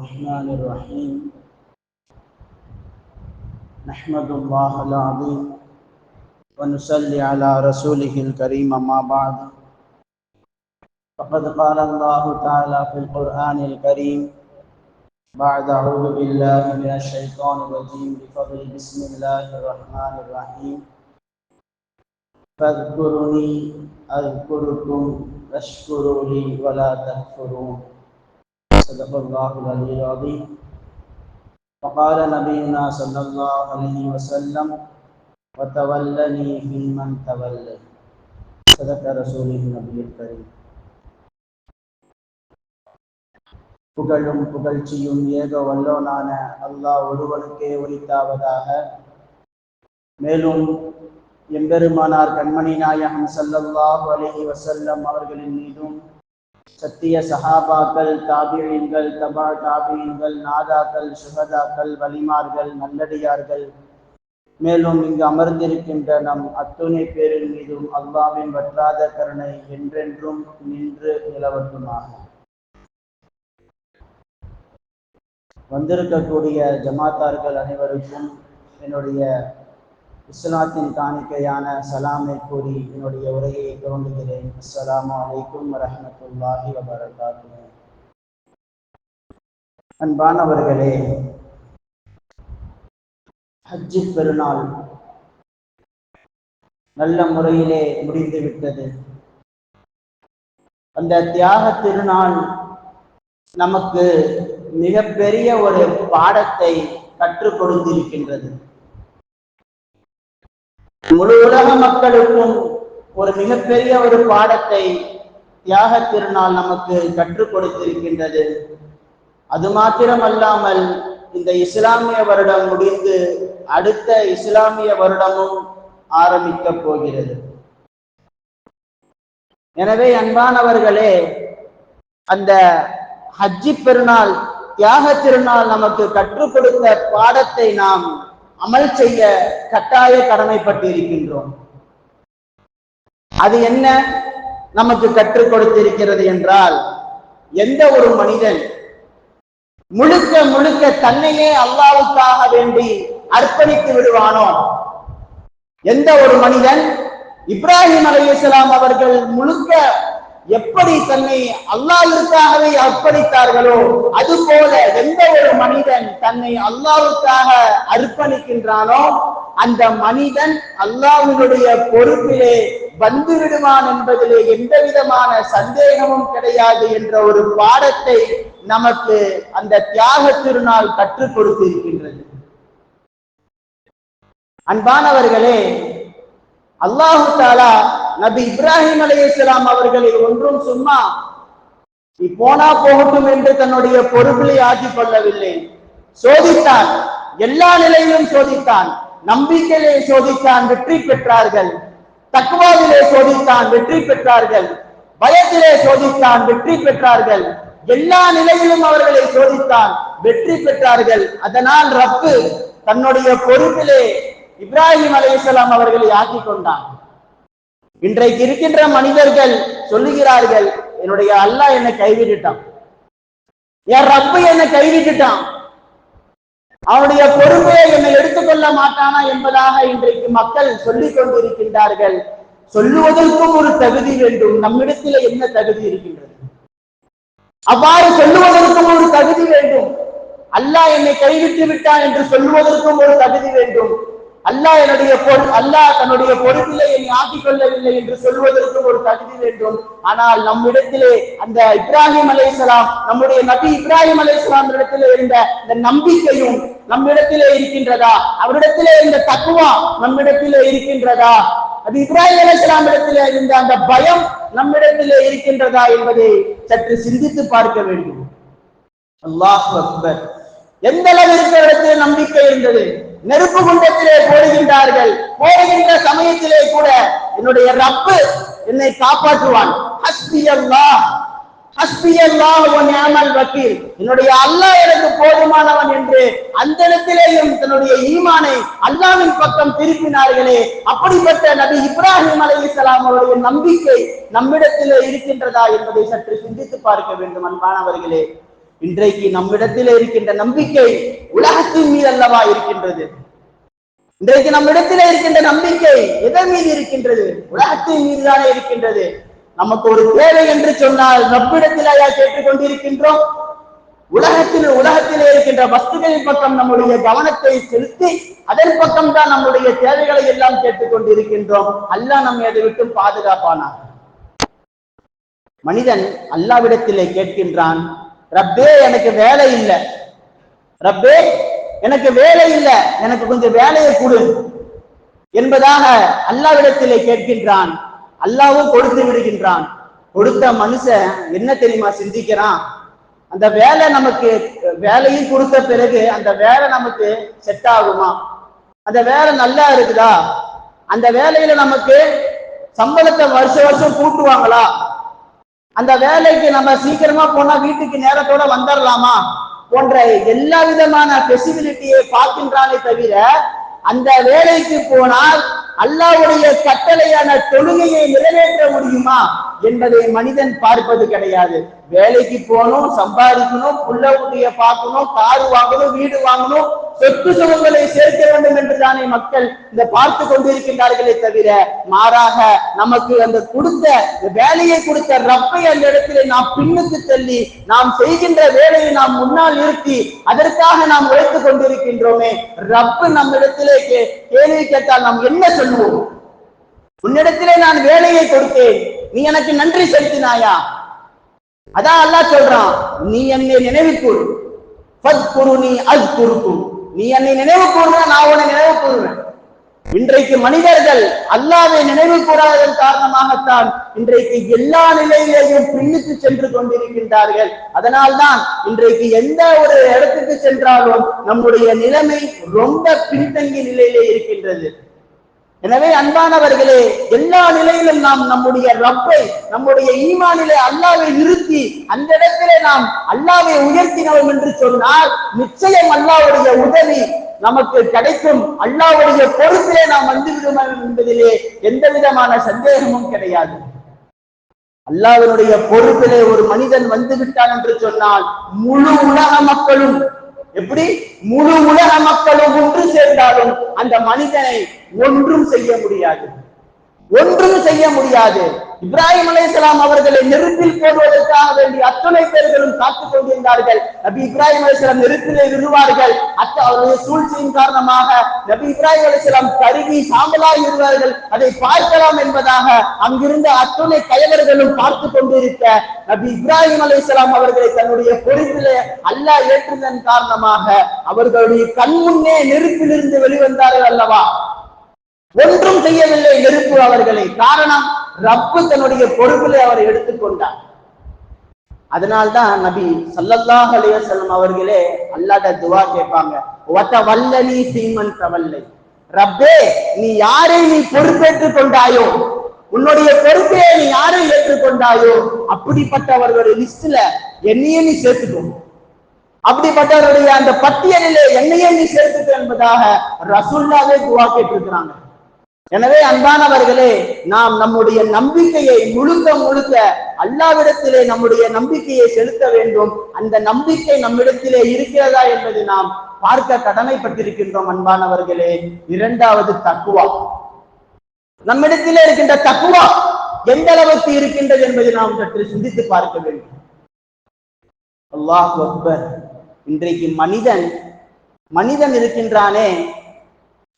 الرحمن الرحيم. نحمد الله العظيم ونصلي على رسوله الكريم أما بعد. فقد قال الله تعالى في القرآن الكريم بعد أعوذ بالله من الشيطان الرجيم، بفضل بسم الله الرحمن الرحيم. فاذكرني أذكركم واشكروا لي ولا تكفرون. صدق الله العلي العظيم وقال نبينا صلى الله عليه وسلم وتولني فيمن تولى صدق رسوله النبي الكريم புகழும் புகழ்ச்சியும் ஏக வல்லோனான அல்லாஹ் ஒருவனுக்கே ஒலித்தாவதாக மேலும் எம்பெருமானார் கண்மணி நாயகம் சல்லல்லாஹு அலைஹி வசல்லம் அவர்களின் மீதும் சத்திய சஹாபாக்கள் தாபியீன்கள் தபா தாபியீன்கள் நாதாக்கள் சுகதாக்கள் வலிமார்கள் நல்லடியார்கள். மேலும் இங்கு அமர்ந்திருக்கின்ற நம் அத்துணை பேரின் மீதும் அல்லாவின் வற்றாத கருணை என்றென்றும் நின்று நிலவட்டுமாக. வந்திருக்கக்கூடிய ஜமாத்தார்கள் அனைவருக்கும் என்னுடைய இஸ்லாத்தின் காணிக்கையான சலாமை கூறி என்னுடைய உரையை துவங்குகிறேன். அஸ்ஸலாமு அலைக்கும் வரமத்துல்லாஹி வபரகாத்து அன்பானவர்களே ஹஜ்ஜி பெருநாள் நல்ல முறையிலே முடிந்து விட்டது அந்த தியாக திருநாள் நமக்கு மிகப்பெரிய ஒரு பாடத்தை கற்றுக் கொடுத்திருக்கின்றது. முழு உலக மக்களுக்கும் ஒரு மிகப்பெரிய ஒரு பாடத்தை தியாக திருநாள் நமக்கு கற்றுக் கொடுத்திருக்கின்றது. அது மாத்திரமல்லாமல் இந்த இஸ்லாமிய வருடம் முடிந்து அடுத்த இஸ்லாமிய வருடமும் ஆரம்பிக்க போகிறது. எனவே அன்பானவர்களே அந்த ஹஜ்ஜி பெருநாள் தியாக திருநாள் நமக்கு கற்றுக் கொடுத்த பாடத்தை நாம் அமல் செய்ய கட்டாய கடமைப்பட்டு இருக்கின்றோம் அது என்ன நமக்கு கற்றுக் கொடுத்திருக்கிறது என்றால் எந்த ஒரு மனிதன் முழுக்க முழுக்க தன்னையே அல்லாவுக்காக வேண்டி அர்ப்பணித்து விடுவானோ? எந்த ஒரு மனிதன் இப்ராஹிம் அலையாம் அவர்கள் முழுக்க எப்படி தன்னை அல்லாவிற்காகவே அர்ப்பணித்தார்களோ அது போல எந்த ஒரு மனிதன் தன்னை அல்லாவுக்காக அர்ப்பணிக்கின்றானோ அந்த மனிதன் அல்லாவினுடைய பொறுப்பிலே வந்து விடுவான் என்பதிலே எந்த விதமான சந்தேகமும் கிடையாது என்ற ஒரு பாடத்தை நமக்கு அந்த தியாக திருநாள் கற்றுக் கொடுத்திருக்கின்றது. அன்பானவர்களே அல்லாஹு தாலா நபி இப்ராஹிம் அலையாம் அவர்களை ஒன்றும் சும்மா நீ போனா போகட்டும் என்று தன்னுடைய பொறுப்பிலை ஆக்கி கொள்ளவில்லை. சோதித்தான் எல்லா நிலையிலும் சோதித்தான் நம்பிக்கையிலே சோதித்தான் வெற்றி பெற்றார்கள். தக்குவாவிலே சோதித்தான் வெற்றி பெற்றார்கள். பயத்திலே சோதித்தான் வெற்றி பெற்றார்கள். எல்லா நிலையிலும் அவர்களை சோதித்தான் வெற்றி பெற்றார்கள். அதனால் ரப்பு தன்னுடைய பொறுப்பிலே இப்ராஹிம் அலையாம் அவர்களை ஆக்கி கொண்டான். இன்றைக்கு இருக்கின்ற மனிதர்கள் சொல்லுகிறார்கள் என்னுடைய அல்லாஹ் என்னை கைவிட்டுட்டான். என் ரப்பு என்னை கைவிட்டுட்டான். அவனுடைய பொறுமையை என்னை எடுத்துக்கொள்ள மாட்டானா என்பதாக இன்றைக்கு மக்கள் சொல்லிக் கொண்டிருக்கின்றார்கள். சொல்லுவதற்கும் ஒரு தகுதி வேண்டும். நம்மிடத்தில் என்ன தகுதி இருக்கின்றது? அவ்வாறு சொல்லுவதற்கும் ஒரு தகுதி வேண்டும். அல்லாஹ் என்னை கைவிட்டு விட்டான் என்று சொல்லுவதற்கும் ஒரு தகுதி வேண்டும். அல்லாஹ் என்னுடைய பொறு அல்லாஹ் தன்னுடைய பொறுப்பிலே என்னை ஆக்கிக் கொள்ளவில்லை என்று சொல்வதற்கு ஒரு தகுதி வேண்டும். ஆனால் நம்மிடத்திலே அந்த இப்ராஹிம் அலைசலாம் நம்முடைய நபி இப்ராஹிம் அலைசலாம் இடத்திலே இருந்த இந்த நம்பிக்கையும் நம்மிடத்திலே இருக்கின்றதா? அவரிடத்திலே இருந்த தக்குவா நம்மிடத்திலே இருக்கின்றதா? அது இப்ராஹிம் அலைசலாம் இடத்திலே இருந்த அந்த பயம் நம்மிடத்திலே இருக்கின்றதா என்பதை சற்று சிந்தித்து பார்க்க வேண்டும். அல்லாஹ் அக்பர். எந்த இருக்கிற இடத்திலே நம்பிக்கை இருந்தது? நெருப்பு குண்டத்திலே போடுகின்றார்கள். போடுகின்ற சமயத்திலே கூட என்னுடைய ரப்பு என்னை காப்பாற்றுவான். ஹஸ்பி அல்லாஹ் ஹஸ்பி நியாமல் வக்கீல். என்னுடைய அல்லாஹ் எனக்கு போதுமானவன் என்று அந்த இடத்திலேயும் தன்னுடைய ஈமானை அல்லாவின் பக்கம் திருப்பினார்களே. அப்படிப்பட்ட நபி இப்ராஹிம் அலி இஸ்லாம் அவருடைய நம்பிக்கை நம்மிடத்திலே இருக்கின்றதா என்பதை சற்று சிந்தித்து பார்க்க வேண்டும் அன்பானவர்களே. இன்றைக்கு நம்மிடத்தில் இருக்கின்ற நம்பிக்கை உலகத்தின் மீது அல்லவா இருக்கின்றது. இன்றைக்கு நம்மிடத்தில் இருக்கின்ற நம்பிக்கை எதன் மீது இருக்கின்றது? உலகத்தின் மீது தானே இருக்கின்றது. நமக்கு ஒரு தேவை என்று சொன்னால் நம்மிடத்தில் கேட்டுக் கொண்டிருக்கின்றோம். உலகத்தில் உலகத்திலே இருக்கின்ற வஸ்துகளின் பக்கம் நம்முடைய கவனத்தை செலுத்தி அதன் பக்கம் தான் நம்முடைய தேவைகளை எல்லாம் கேட்டுக் கொண்டிருக்கின்றோம். அல்லாஹ் நம்மை அதை விட்டு பாதுகாப்பானார் மனிதன் அல்லாவிடத்திலே கேட்கின்றான் ரப்பே எனக்கு வேலை இல்லை. ரப்பே எனக்கு வேலை இல்லை. எனக்கு கொஞ்சம் வேலையை கொடு என்பதாக அல்லாவிடத்திலே கேட்கின்றான். அல்லாவும் கொடுத்து விடுகின்றான். கொடுத்த மனுஷன் என்ன தெரியுமா சிந்திக்கிறான்? அந்த வேலை நமக்கு வேலையும் கொடுத்த பிறகு அந்த வேலை நமக்கு செட் ஆகுமா? அந்த வேலை நல்லா இருக்குதா? அந்த வேலையில நமக்கு சம்பளத்தை வருஷ வருஷம் கூட்டுவாங்களா? அந்த வேலைக்கு நம்ம சீக்கிரமா போனா வீட்டுக்கு நேரத்தோட வந்துடலாமா போன்ற எல்லா விதமான பெசிபிலிட்டியை பார்க்கின்றானே தவிர அந்த வேலைக்கு போனால் அல்லாவுடைய கட்டளையான தொழுகையை நிறைவேற்ற முடியுமா? என்பதை மனிதன் பார்ப்பது கிடையாது. வேலைக்கு போகணும் சம்பாதிக்கணும் புள்ள குட்டிய பார்க்கணும் காரு வாங்கணும் வீடு வாங்கணும் சொத்து சுகங்களை சேர்க்க வேண்டும் என்று தானே மக்கள் இந்த பார்த்து கொண்டிருக்கின்றார்களே தவிர மாறாக நமக்கு அந்த கொடுத்த வேலையை கொடுத்த ரப்பை அந்த இடத்திலே நாம் பின்னுக்கு தள்ளி நாம் செய்கின்ற வேலையை நாம் முன்னால் நிறுத்தி அதற்காக நாம் உழைத்துக் கொண்டிருக்கின்றோமே ரப்பு நம்மிடத்திலே கே- கேள்வி கேட்டால் நாம் என்ன சொல்லுவோம்? உன்னிடத்திலே நான் வேலையை கொடுத்தேன். நீ எனக்கு நன்றி செலுத்தினாயா? அதான் அல்லாஹ் சொல்றான் நீ என்னை நினைவு கூறு ஃபத்குரு நீ அஸ்குருக்கும் நீ என்னை நினைவு கூறுனா நான் உன்னை நினைவு கூறுவேன் இன்றைக்கு மனிதர்கள் அல்லாவை நினைவு கூறாததன் காரணமாகத்தான் இன்றைக்கு எல்லா நிலையிலேயும் பின்னுக்கு சென்று கொண்டிருக்கின்றார்கள். அதனால்தான் இன்றைக்கு எந்த ஒரு இடத்துக்கு சென்றாலும் நம்முடைய நிலைமை ரொம்ப பின்தங்கிய நிலையிலே இருக்கின்றது. எனவே அன்பானவர்களே எல்லா நிலையிலும் நாம் நம்முடைய ரப்பை நம்முடைய ஈமானிலே அல்லாவை நிறுத்தி அந்த இடத்திலே நாம் அல்லாவை உயர்த்தினோம் என்று சொன்னால் நிச்சயம் அல்லாவுடைய உதவி நமக்கு கிடைக்கும். அல்லாவுடைய பொறுப்பிலே நாம் வந்துவிடும் என்பதிலே எந்த விதமான சந்தேகமும் கிடையாது. அல்லாவினுடைய பொறுப்பிலே ஒரு மனிதன் வந்து விட்டான் என்று சொன்னால் முழு உலக மக்களும் எப்படி? முழு உலக மக்களும் ஒன்று சேர்ந்தாலும் அந்த மனிதனை ஒன்றும் செய்ய முடியாது. ஒன்றும் செய்ய முடியாது. இப்ராஹிம் அலைஹிஸ்ஸலாம் அவர்களை நெருப்பில் போடுவதற்காக வேண்டி அத்தனை பேர்களும் காத்துக் கொண்டிருந்தார்கள். நபி இப்ராஹிம் அலைஹிஸ்ஸலாம் நெருப்பிலே விழுவார்கள். அத்த அவருடைய சூழ்ச்சியின் காரணமாக நபி இப்ராஹிம் அலைஹிஸ்ஸலாம் கருகி சாம்பலாய் இருவார்கள் அதை பார்க்கலாம் என்பதாக அங்கிருந்த அத்துணை கயவர்களும் பார்த்து கொண்டிருக்க நபி இப்ராஹிம் அலைஹிஸ்ஸலாம் அவர்களை தன்னுடைய பொறுப்பிலே அல்லாஹ் ஏற்றுதன் காரணமாக அவர்களுடைய கண் முன்னே நெருப்பிலிருந்து வெளிவந்தார்கள் அல்லவா? ஒன்றும் செய்யவில்லை. நெருப்பு அவர்களை. காரணம் ரப்பு தன்னுடைய பொறுப்பிலே அவரை எடுத்துக்கொண்டார். அதனால்தான் நபி சல்லல்லாஹ் அலைஹி அவர்களே அல்லாட துவா கேட்பாங்க. வத்த வல்லனி சீமன் தவல்லை. ரப்பே நீ யாரை நீ பொறுப்பேற்றுக் கொண்டாயோ? உன்னுடைய பொறுப்பை நீ யாரை ஏற்றுக்கொண்டாயோ? அப்படிப்பட்டவர்களுடைய லிஸ்ட்ல என்னையே நீ சேர்த்துக்கோ. அப்படிப்பட்டவருடைய அந்த பட்டியலிலே என்னையே நீ சேர்த்துக்க என்பதாக ரசுல்லாவே துவா கேட்டிருக்கிறாங்க. எனவே அன்பானவர்களே நாம் நம்முடைய நம்பிக்கையை முழுக்க முழுக்க அல்லாவிடத்திலே நம்முடைய நம்பிக்கையை செலுத்த வேண்டும். அந்த நம்பிக்கை நம்மிடத்திலே இருக்கிறதா என்பதை நாம் பார்க்க கடமைப்பட்டிருக்கின்றோம் அன்பானவர்களே. இரண்டாவது தக்குவா. நம்மிடத்திலே இருக்கின்ற தக்குவா எந்த அளவுக்கு இருக்கின்றது என்பதை நாம் சற்று சிந்தித்து பார்க்க வேண்டும். அல்லாஹ் அக்பர். இன்றைக்கு மனிதன் மனிதன் இருக்கின்றானே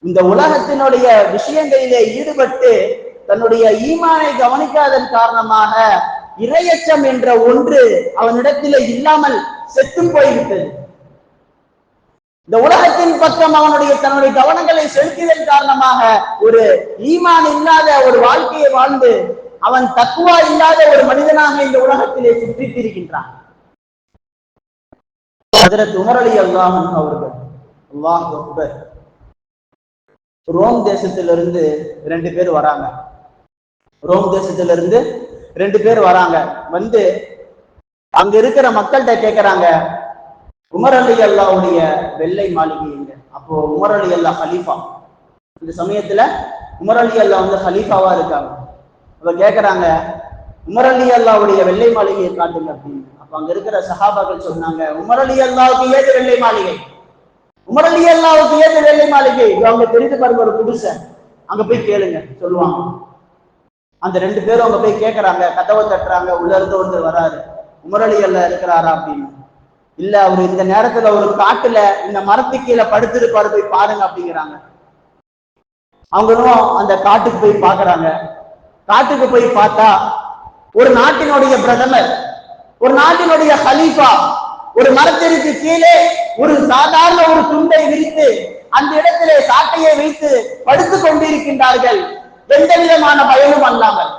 இந்த உலகத்தினுடைய விஷயங்களிலே ஈடுபட்டு தன்னுடைய ஈமானை கவனிக்காதன் காரணமாக இரையச்சம் என்ற ஒன்று அவனிடத்திலே இல்லாமல் செத்து போய்விட்டது. இந்த உலகத்தின் பக்கம் அவனுடைய தன்னுடைய கவனங்களை செலுத்தியதன் காரணமாக ஒரு ஈமான் இல்லாத ஒரு வாழ்க்கையை வாழ்ந்து அவன் தக்குவா இல்லாத ஒரு மனிதனாக இந்த உலகத்திலே சுற்றி திரிகின்றான் ஹஜரத் அல்லாஹன் அவர்கள். அல்லாஹ் ரோம் தேசத்திலிருந்து ரெண்டு பேர் வராங்க. ரோம் தேசத்திலிருந்து ரெண்டு பேர் வராங்க. வந்து அங்க இருக்கிற மக்கள்கிட்ட கேக்குறாங்க உமர் அலி அல்லாவுடைய வெள்ளை மாளிகைங்க அப்போ உமர் அலி அல்லா ஹலீஃபா. இந்த சமயத்துல உமர் அலி அல்லா வந்து ஹலீஃபாவா இருக்காங்க. அப்ப கேக்குறாங்க உமர் அலி அல்லாவுடைய வெள்ளை மாளிகையை காட்டுங்க அப்படின்னு. அப்ப அங்க இருக்கிற சஹாபாக்கள் சொன்னாங்க உமர் அலி அல்லாவுக்கு ஏது வெள்ளை மாளிகை? உமரலி அல்லாவுக்கு ஏது வெள்ளை மாளிகை. அவங்க தெரிந்து பாருங்க ஒரு புதுசை. அங்க போய் கேளுங்க சொல்லுவாங்க. அந்த ரெண்டு பேரும் அங்க போய் கேட்கறாங்க கதவை தட்டுறாங்க உள்ள இருந்து ஒருத்தர் வராரு. உமர் அல்ல இருக்கிறாரா அப்படின்னு. இல்ல அவர் இந்த நேரத்துல ஒரு காட்டுல இந்த மரத்து கீழே படுத்திருப்பாரு போய் பாருங்க அப்படிங்கிறாங்க. அவங்களும் அந்த காட்டுக்கு போய் பாக்குறாங்க. காட்டுக்கு போய் பார்த்தா ஒரு நாட்டினுடைய பிரதமர் ஒரு நாட்டினுடைய ஹலீஃபா ஒரு மரத்திற்கு கீழே ஒரு சாதாரண ஒரு துண்டை விரித்து அந்த இடத்திலே சாட்டையை வைத்து படுத்துக் கொண்டிருக்கின்றார்கள். எந்த விதமான பயமும் அல்லாமல்.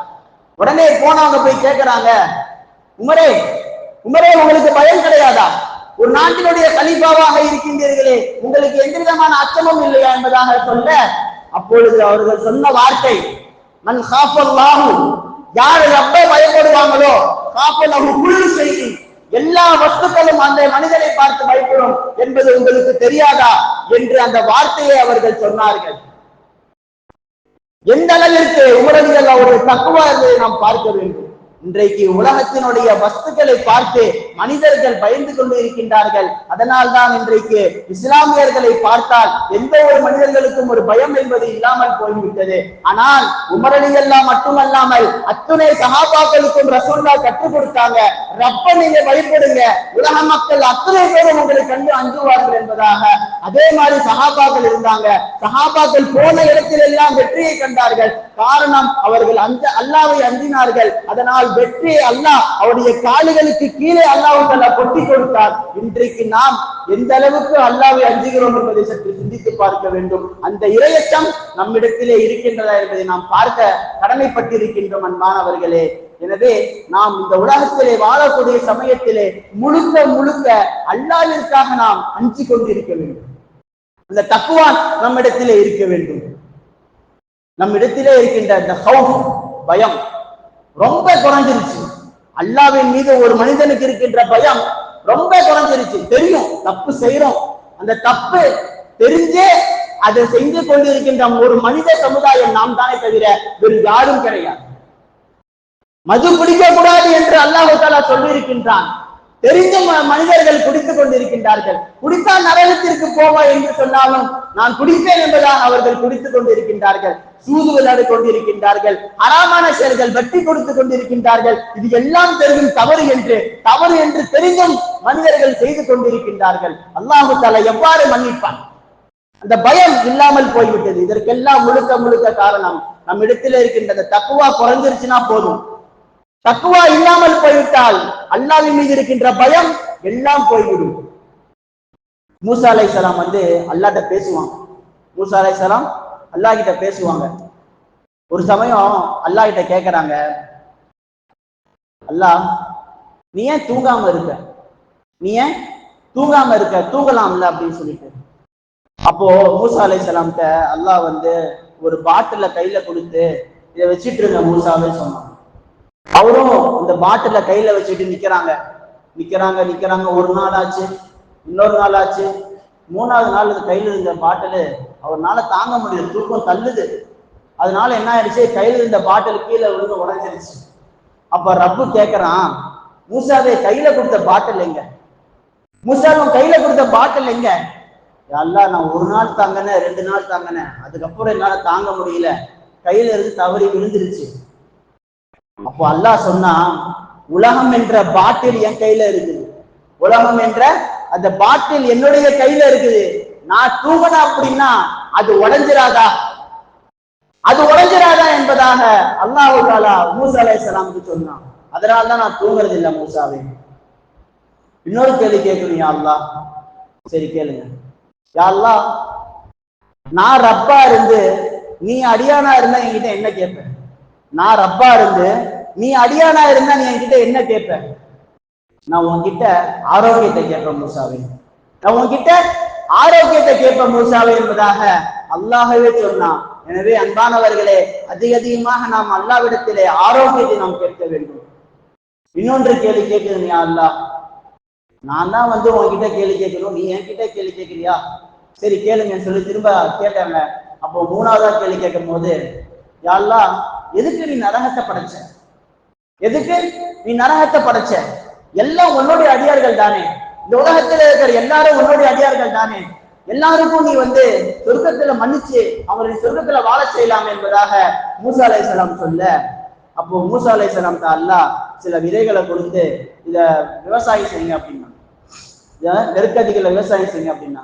உடனே போனவங்க போய் கேட்கிறாங்க உமரே உமரே உங்களுக்கு பயம் கிடையாதா? ஒரு நாட்டினுடைய கலிபாவாக இருக்கின்றீர்களே உங்களுக்கு எந்த விதமான அச்சமும் இல்லையா என்பதாக சொல்ல அப்பொழுது அவர்கள் சொன்ன வார்த்தை மன் காப்பல்லாஹு யார் ரப்ப பயப்படுவாங்களோ காப்பல்லாஹு குள்ளு செய்தி எல்லா வஸ்துக்களும் அந்த மனிதனை பார்த்து பயப்படும் என்பது உங்களுக்கு தெரியாதா என்று அந்த வார்த்தையை அவர்கள் சொன்னார்கள். எந்த அளவிற்கு உமரவியல் அவருடைய தக்குவா என்பதை நாம் பார்க்க வேண்டும்? இன்றைக்கு உலகத்தினுடைய வஸ்துக்களை பார்த்து மனிதர்கள் பயந்து கொண்டு இருக்கின்றார்கள் அதனால் தான் இன்றைக்கு இஸ்லாமியர்களை பார்த்தால் எந்த ஒரு மனிதர்களுக்கும் ஒரு பயம் என்பது இல்லாமல் போய்விட்டது. ஆனால் உமரணியெல்லாம் மட்டுமல்லாமல் அத்துணை சகாபாக்களுக்கும் ரசோல்லா கற்றுக் கொடுத்தாங்க. ரப்ப நீங்க பயப்படுங்க உலக மக்கள் அத்தனை பேரும் உங்களை கண்டு அஞ்சுவார்கள் என்பதாக. அதே மாதிரி சகாபாக்கள் இருந்தாங்க. சகாபாக்கள் போன இடத்தில் எல்லாம் வெற்றியை கண்டார்கள். காரணம் அவர்கள் அஞ்ச அல்லாவை அஞ்சினார்கள். அதனால் வெற்றியை அல்லாஹ் அவருடைய காலுகளுக்கு கீழே அல்லாஹ் கொட்டி கொடுத்தார். இன்றைக்கு நாம் எந்த அளவுக்கு அல்லாவை அஞ்சுகிறோம் என்பதை சற்று சிந்தித்து பார்க்க வேண்டும். அந்த இரையச்சம் நம்மிடத்திலே இருக்கின்றதா என்பதை நாம் பார்க்க கடமைப்பட்டிருக்கின்றோம் அன்பானவர்களே எனவே நாம் இந்த உலகத்திலே வாழக்கூடிய சமயத்திலே முழுக்க முழுக்க அல்லாவிற்காக நாம் அஞ்சு கொண்டிருக்க வேண்டும். அந்த தக்குவான் நம்மிடத்திலே இருக்க வேண்டும். நம்மிடத்திலே இருக்கின்ற அந்த பயம் ரொம்ப குறைஞ்சிருச்சு. அல்லாவின் மீது ஒரு மனிதனுக்கு இருக்கின்ற பயம் ரொம்ப குறைஞ்சிருச்சு. தெரியும் தப்பு செய்யறோம் அந்த தப்பு தெரிஞ்சே அதை செஞ்சு கொண்டிருக்கின்ற ஒரு மனித சமுதாயம் நாம் தானே தவிர வேறு யாரும் கிடையாது. மது பிடிக்க கூடாது என்று அல்லாஹு தாலா சொல்லி இருக்கின்றான் தெரிந்த மனிதர்கள் குடித்துக் கொண்டிருக்கின்றார்கள். குடித்தால் நரகத்திற்கு போவா என்று சொன்னாலும் நான் குடிப்பேன் என்பதாக அவர்கள் குடித்துக் கொண்டிருக்கின்றார்கள். சூது விளையாடி கொண்டிருக்கின்றார்கள். அறாமான செயல்கள் வட்டி கொடுத்துக் கொண்டிருக்கின்றார்கள். இது எல்லாம் தெரியும் தவறு என்று தவறு என்று தெரிந்தும் மனிதர்கள் செய்து கொண்டிருக்கின்றார்கள். அல்லாஹு தாலா எவ்வாறு மன்னிப்பான்? அந்த பயம் இல்லாமல் போய்விட்டது. இதற்கெல்லாம் முழுக்க முழுக்க காரணம் நம் இடத்துல இருக்கின்ற தக்குவா குறைஞ்சிருச்சுன்னா போதும். தக்குவா இல்லாமல் போய்விட்டால் அல்லாவின் மீது இருக்கின்ற பயம் எல்லாம் போய்விடும். மூசா அலை சலாம் வந்து அல்லாட்ட பேசுவாங்க. மூசா அலை சலாம் அல்லா கிட்ட பேசுவாங்க. ஒரு சமயம் அல்லா கிட்ட கேக்குறாங்க அல்லா நீ ஏன் தூங்காம இருக்க? நீ ஏன் தூங்காம இருக்க? தூங்கலாம்ல? அப்படின்னு சொல்லிட்டு. அப்போ மூசா அலை சலாம்கிட்ட அல்லாஹ் வந்து ஒரு பாட்டில கையில கொடுத்து இதை வச்சிட்டு இருங்க மூசாவே சொன்னாங்க அவரும் இந்த பாட்டில கையில வச்சுட்டு நிக்கிறாங்க. நிக்கிறாங்க நிக்கிறாங்க. ஒரு நாள் ஆச்சு இன்னொரு நாள் ஆச்சு. மூணாவது நாள் இந்த கையில் இருந்த பாட்டில் அவர்னால தாங்க முடியல. தூக்கம் தள்ளுது. அதனால என்ன ஆயிடுச்சு? கையில் இருந்த பாட்டில் கீழே விழுந்து உடஞ்சிருச்சு. அப்ப ரப்பு கேக்குறான் மூசாவே கையில கொடுத்த பாட்டில் எங்க? மூசாவும் கையில கொடுத்த பாட்டில் எங்க? எல்லாம் நான் ஒரு நாள் தாங்கினேன் ரெண்டு நாள் தாங்கினேன். அதுக்கப்புறம் என்னால தாங்க முடியல. கையில இருந்து தவறி விழுந்துருச்சு. அப்போ அல்லாஹ் சொன்னா உலகம் என்ற பாட்டில் என் கையில இருக்குது. உலகம் என்ற அந்த பாட்டில் என்னுடைய கையில இருக்குது. நான் தூங்கின அப்படின்னா அது உடஞ்சிராதா? அது உடஞ்சிராதா என்பதாக அல்லாஹு தாலா மூசா அலை சலாமுக்கு சொன்னான். அதனால தான் நான் தூங்குறது இல்லை மூசாவே. இன்னொரு கேள்வி கேட்கணும் யா அல்லா சரி கேளுங்க. யா அல்லா நான் ரப்பா இருந்து நீ அடியானா இருந்தா என்கிட்ட என்ன கேட்பேன் நான் ரப்பா இருந்து நீ அடியானா இருந்தா நீ என்கிட்ட என்ன கேட்ப? நான் உன்கிட்ட ஆரோக்கியத்தை கேட்பேன் மூசாவே. நான் உன்கிட்ட ஆரோக்கியத்தை கேட்பேன் மூசாவே என்பதாக அல்லாஹவே சொன்னான். எனவே அன்பானவர்களே அதிக அதிகமாக நாம் அல்லாவிடத்திலே ஆரோக்கியத்தை நாம் கேட்க வேண்டும். இன்னொன்று கேள்வி கேட்குது யா அல்லா நான் தான் வந்து உன்கிட்ட கேள்வி கேட்கணும் நீ என்கிட்ட கேள்வி கேட்கிறியா? சரி கேளுங்கன்னு சொல்லி திரும்ப கேட்டாங்க அப்போ மூணாவதா கேள்வி கேட்கும் போது யாழ்லா எதுக்கு நீ நரகத்தை படைச்ச? எதுக்கு நீ நரகத்தை படைச்ச? எல்லாம் உன்னுடைய அடியார்கள் தானே. இந்த உலகத்துல இருக்கிற எல்லாரும் உன்னுடைய அடியார்கள் தானே. எல்லாருக்கும் நீ வந்து சொர்க்கத்துல மன்னிச்சு அவங்களை சொர்க்கத்துல வாழ செய்யலாம் என்பதாக மூசா அலைசலாம் சொல்ல. அப்போ மூசா அலைசலாம் அல்லாஹ் சில விதைகளை கொடுத்து இத விவசாயம் செய்யுங்க அப்படின்னா. இதை நெருக்கடிகளை விவசாயம் செய்யுங்க அப்படின்னா.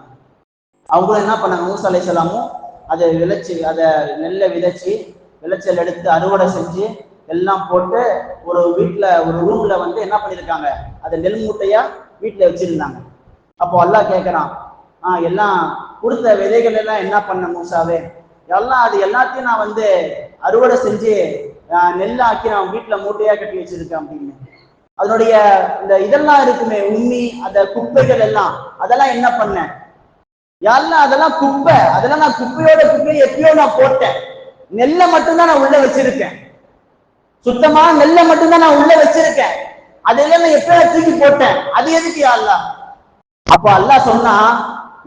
அவங்களும் என்ன பண்ணாங்க? மூசா அலைசலாமும் அதை விளைச்சு அதை நெல்லை விதைச்சு விளைச்சல் எடுத்து அறுவடை செஞ்சு எல்லாம் போட்டு ஒரு வீட்டில் ஒரு ரூம்ல வந்து என்ன பண்ணியிருக்காங்க அதை நெல் மூட்டையா வீட்டில் வச்சிருந்தாங்க. அப்போ எல்லாம் கேட்குறான் ஆ எல்லாம் கொடுத்த விதைகள் எல்லாம் என்ன பண்ண மூசாவே? எல்லாம் அது எல்லாத்தையும் நான் வந்து அறுவடை செஞ்சு நெல் ஆக்கி நான் வீட்டில் மூட்டையா கட்டி வச்சிருக்கேன் அப்படின்னு. அதனுடைய இந்த இதெல்லாம் இருக்குமே உண்மை அந்த குப்பைகள் எல்லாம் அதெல்லாம் என்ன பண்ணேன்? யாரெல்லாம் அதெல்லாம் குப்பை அதெல்லாம் நான் குப்பையோட குப்பையை எப்பயோ நான் போட்டேன். நெல்லை மட்டும்தான் நான் உள்ள வச்சிருக்கேன். சுத்தமான நெல்லை மட்டும்தான் நான் உள்ள வச்சிருக்கேன். அதெல்லாம் நான் எப்பயோ தூக்கி போட்டேன். அது எதுக்கு அல்லா அல்லாஹ்? அப்ப அல்லாஹ் சொன்னா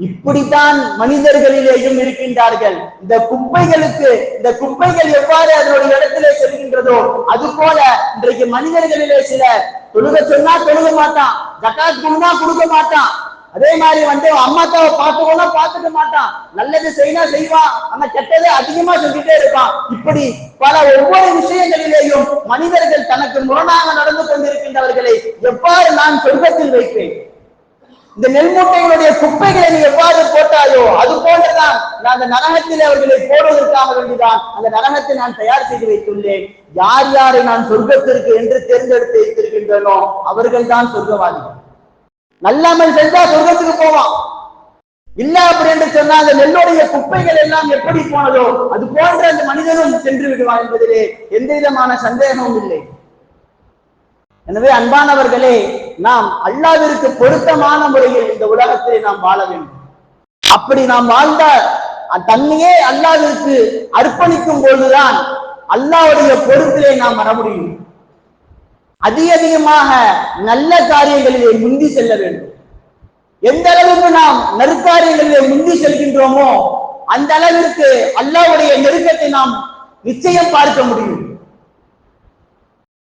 இப்படித்தான் மனிதர்களிலேயும் இருக்கின்றார்கள். இந்த குப்பைகளுக்கு இந்த குப்பைகள் எவ்வாறு அதனுடைய இடத்திலே செல்கின்றதோ அது போல இன்றைக்கு மனிதர்களிலே சில தொழுக சொன்னா தொழுக மாட்டான் ஜக்காத் கொடுனா கொடுக்க மாட்டான். அதே மாதிரி வந்து அம்மாத்தாவை பார்த்துக்கோனா பார்த்துக்க மாட்டான். நல்லது செய்யனா செய்வான் ஆனா கெட்டதை அதிகமா செஞ்சுட்டே இருப்பான். இப்படி பல ஒவ்வொரு விஷயங்களிலேயும் மனிதர்கள் தனக்கு முரணாக நடந்து கொண்டிருக்கின்றவர்களை எவ்வாறு நான் சொர்க்கத்தில் வைப்பேன்? இந்த நெல் மூட்டைகளுடைய குப்பைகளை நீ எவ்வாறு போட்டாயோ அது போலதான் நான் அந்த நரகத்தில் அவர்களை போடுவதற்காக வேண்டிதான். அந்த நரகத்தை நான் தயார் செய்து வைத்துள்ளேன். யார் யாரை நான் சொர்க்கத்திற்கு என்று தேர்ந்தெடுத்து வைத்திருக்கின்றனோ அவர்கள் தான் சொர்க்கவாதிகள். நல்லாமல் செஞ்சா சொர்க்கத்துக்கு போவான். இல்ல அப்படி என்று சொன்னா அந்த நெல்லுடைய குப்பைகள் எல்லாம் எப்படி போனதோ அது போன்ற அந்த மனிதனும் சென்று விடுவான் என்பதிலே எந்த விதமான சந்தேகமும் இல்லை. எனவே அன்பானவர்களே நாம் அல்லாவிற்கு பொருத்தமான முறையில் இந்த உலகத்திலே நாம் வாழ வேண்டும். அப்படி நாம் வாழ்ந்தால் தன்னையே அல்லாவிற்கு அர்ப்பணிக்கும் பொழுதுதான் அல்லாவுடைய பொறுப்பிலே நாம் வர முடியும். அதிக அதிகமாக நல்ல காரியங்களிலே முந்தி செல்ல வேண்டும். எந்த அளவுக்கு நாம் நெருக்காரியங்களிலே முந்தி செல்கின்றோமோ அந்த அளவிற்கு அல்லாவுடைய நெருக்கத்தை நாம் நிச்சயம் பார்க்க முடியும்.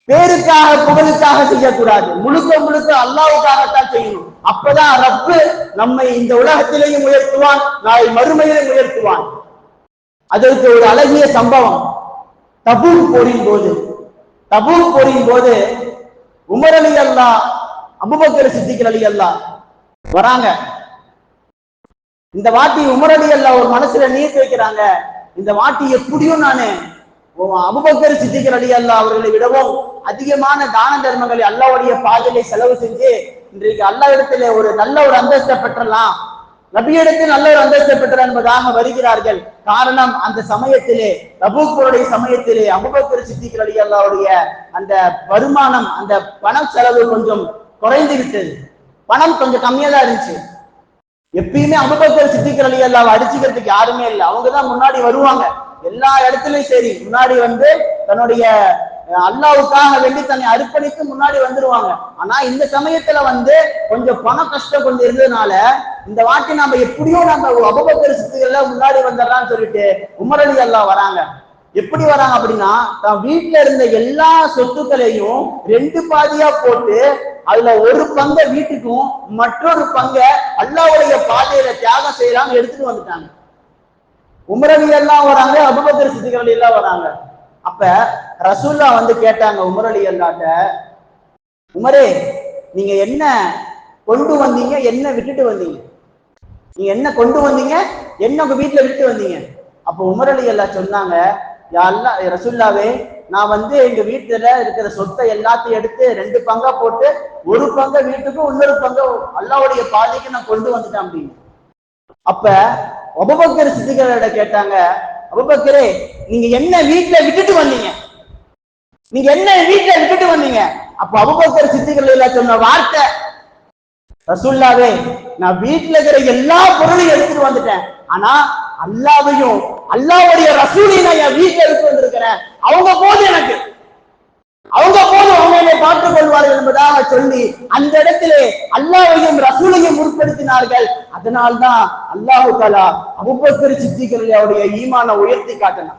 பேருக்காக புகழுக்காக செய்யக்கூடாது. முழுக்க முழுக்க அல்லாவுக்காகத்தான் செய்யணும். அப்பதான் ரப்பு நம்மை இந்த உலகத்திலேயும் உயர்த்துவான் நாளை மறுமையிலும் உயர்த்துவான். அதற்கு ஒரு அழகிய சம்பவம். தபு போரின் போது தபூக் போரின் போது உமர் அலி அல்லா அபுபக்கர் சித்திகர் அலி அல்லா வராங்க. இந்த வாட்டி உமர் அலி அல்லா ஒரு மனசுல நீர் வைக்கிறாங்க இந்த வாட்டி எப்படியும் நானு அபுபக்கர் சித்திகர் அலி அல்லா அவர்களை விடவும் அதிகமான தான தர்மங்களை அல்லாவுடைய பாதையை செலவு செஞ்சு இன்றைக்கு அல்லா இடத்துல ஒரு நல்ல ஒரு அந்தஸ்தை பெற்றலாம். நபியிடத்தில் நல்ல ஒரு அந்தஸ்தை பெற்றார் என்பதாக வருகிறார்கள். காரணம் அந்த சமயத்திலே தபூக்கருடைய சமயத்திலே அபுபக்கர் சித்திகர் அலி அல்லாவுடைய அந்த வருமானம் அந்த பண செலவு கொஞ்சம் குறைந்து விட்டது. பணம் கொஞ்சம் கம்மியா தான் இருந்துச்சு. எப்பயுமே அபுபக்கர் சித்திகர் அலி அல்லாவை அடிச்சுக்கிறதுக்கு யாருமே இல்லை. அவங்க தான் முன்னாடி வருவாங்க. எல்லா இடத்துலயும் சரி. முன்னாடி வந்து தன்னுடைய அல்லாவுக்காக வேண்டி தன்னை அர்ப்பணித்து முன்னாடி வந்துருவாங்க. ஆனா இந்த சமயத்துல வந்து கொஞ்சம் பண கஷ்டம் கொஞ்சம் இருந்ததுனால இந்த வாட்டி நாம எப்படியோ நம்ம அபபக்கர் சித்துகள்ல முன்னாடி வந்துடலாம்னு சொல்லிட்டு உமரலி அல்லா வராங்க. எப்படி வராங்க அப்படின்னா தான் வீட்டுல இருந்த எல்லா சொத்துக்களையும் ரெண்டு பாதியா போட்டு அதுல ஒரு பங்கை வீட்டுக்கும் மற்றொரு பங்க அல்லாவுடைய பாதையில தியாகம் செய்யலாம்னு எடுத்துட்டு வந்துட்டாங்க. உமரலி எல்லாம் வராங்க அபுபக்கர் சித்திகள் எல்லாம் வராங்க. அப்ப ரசூல்லா வந்து கேட்டாங்க உமர் அலி அல்லாட்ட உமரே நீங்க என்ன கொண்டு வந்தீங்க? என்ன விட்டுட்டு வந்தீங்க? நீங்க என்ன கொண்டு வந்தீங்க? என்ன உங்க வீட்டுல விட்டு வந்தீங்க? அப்ப உமர் அலி அல்லா சொன்னாங்க அல்லா ரசுல்லாவே நான் வந்து எங்க வீட்டுல இருக்கிற சொத்தை எல்லாத்தையும் எடுத்து ரெண்டு பங்கா போட்டு ஒரு பங்க வீட்டுக்கும் இன்னொரு பங்க அல்லாவுடைய பாதைக்கு நான் கொண்டு வந்துட்டேன் அப்படின்னு. அப்ப உபபக்கர் சித்திகளோட கேட்டாங்க அபுபக்கரே நீங்க என்ன வீட்டுல விட்டுட்டு வந்தீங்க. நீங்க என்ன வீட்டுல விட்டுட்டு வந்தீங்க. அப்ப அபுபக்கர் சித்திகள் சொன்ன வார்த்தை ரசுல்லாவே நான் வீட்டுல இருக்கிற எல்லா பொருளையும் எடுத்துட்டு வந்துட்டேன். ஆனா அல்லாவையும் அல்லாவுடைய ரசூலையும் நான் என் வீட்டுல எடுத்து வந்திருக்கிறேன். அவங்க போது எனக்கு அவங்க போது அவங்க என்னை பார்த்துக் கொள்வார்கள் என்பதாக சொல்லி அந்த இடத்திலே அல்லாவையும் ரசூலையும் முற்படுத்தினார்கள். அதனால்தான் அல்லாஹு தாலா அபுபக்கர் சித்திகளுடைய ஈமான உயர்த்தி காட்டினார்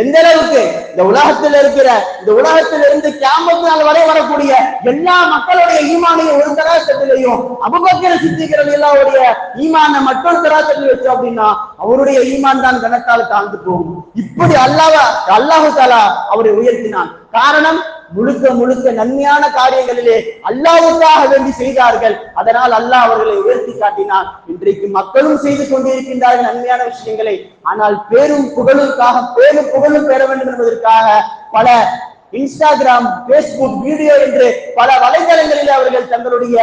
எந்த அளவுக்கு? இந்த உலகத்தில் இருக்கிற இந்த உலகத்தில் இருந்து கேம்பத்து நாள் வரை வரக்கூடிய எல்லா மக்களுடைய ஈமானையும் ஒரு தராசத்திலையும் அபுபக்கர சித்திக்கிறது எல்லாருடைய ஈமான மற்றொரு தராசத்தில் வச்சு அப்படின்னா அவருடைய ஈமான் தான் கணக்கால் தாழ்ந்து போகும். இப்படி அல்லாஹ் அல்லாஹு தாலா அவரை உயர்த்தினான். காரணம் முழுக்க முழுக்க நன்மையான காரியங்களிலே அல்லாவுக்காக வேண்டி செய்தார்கள். அதனால் அல்லாஹ் அவர்களை உயர்த்தி காட்டினான். இன்றைக்கு மக்களும் செய்து கொண்டிருக்கின்றார்கள் நன்மையான விஷயங்களை. ஆனால் பேரும் புகழுக்காக பேரும் புகழும் பெற வேண்டும் என்பதற்காக பல இன்ஸ்டாகிராம் பேஸ்புக் வீடியோ என்று பல வலைதளங்களில் அவர்கள் தங்களுடைய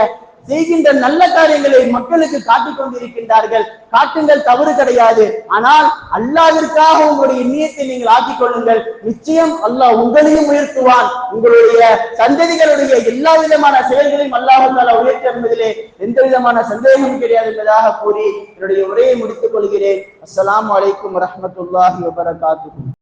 செய்கின்ற நல்ல காரியங்களை மக்களுக்கு காட்டிக் கொண்டிருக்கின்றார்கள். காட்டுங்கள் தவறு கிடையாது. ஆனால் அல்லாவிற்காக உங்களுடைய நியத்தை நீங்கள் ஆக்கிக் கொள்ளுங்கள். நிச்சயம் அல்லாஹ் உங்களையும் உயர்த்துவான். உங்களுடைய சந்ததிகளுடைய எல்லா விதமான செயல்களையும் அல்லாஹால உயர்த்த என்பதிலே எந்த விதமான சந்தேகமும் கிடையாது என்பதாக கூறி என்னுடைய உரையை முடித்துக் கொள்கிறேன். அஸ்லாம் அலைக்கும் வரமத்துல்லாஹி வபரகாத்து